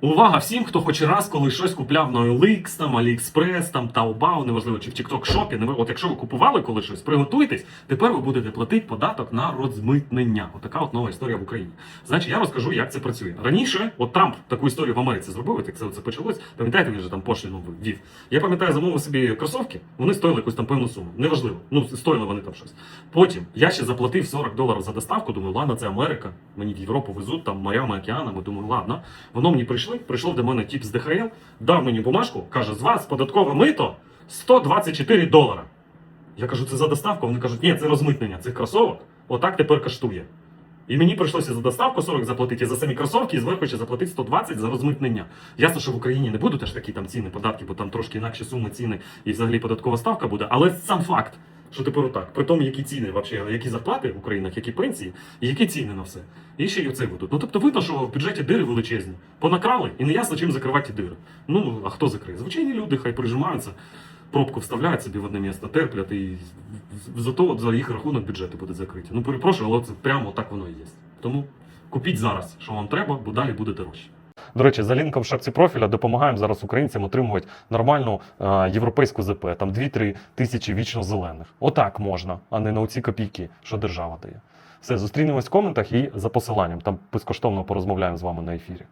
Увага всім, хто хоч раз коли щось купляв на OLX, там, AliExpress, там, Taobao, неважливо, чи в TikTok шопі. От якщо ви купували коли щось, приготуйтесь, тепер ви будете платити податок на розмитнення. Отака от нова історія в Україні. Значить, я розкажу, як це працює. Раніше, от Трамп таку історію в Америці зробив, як це, це почалось. Пам'ятаєте, він же там пошліну ввів. Я пам'ятаю, замовив собі кросовки, вони стоїли якусь там певну суму. Неважливо. Ну, стоїли вони там щось. Потім я ще заплатив 40 доларів за доставку. Думаю, ладно, це Америка. Мені в Європу везуть там морями, океанами. Думаю, ладно. Воно мені прийшли. Прийшов до мене тіп з ДХЛ, дав мені бумажку, каже: з вас податкове мито 124 долара. Я кажу, це за доставку. Вони кажуть, ні, це розмитнення цих кросовок. Отак тепер коштує. І мені прийшлося за доставку 40 заплатити, за самі кросовки, і зверху ще заплатити 120 за розмитнення. Ясно, що в Україні не будуть аж такі там ціни, податки, бо там трошки інакші суми ціни і взагалі податкова ставка буде. Але сам факт, що тепер отак, при тому, які ціни, вообще, які зарплати в Українах, які пенсії, і які ціни на все. І ще й оцей будуть. Ну тобто видно, що в бюджеті дири величезні. Понакрали, і не ясно, чим закривати ті дири. Ну, а хто закриє? Звичайні люди, хай прижимаються. Пробку вставляють собі в одне місце, терплять, і зато за їх рахунок бюджети буде закриті. Ну перепрошую, але це прямо так воно і є. Тому купіть зараз, що вам треба, бо далі буде дорожче. До речі, за лінком шапці профіля допомагаємо зараз українцям отримувати нормальну е, європейську ЗП, там 2-3 тисячі вічно зелених. Отак можна, а не на оці копійки, що держава дає. Все, зустрінемось в коментах і за посиланням. Там безкоштовно порозмовляємо з вами на ефірі.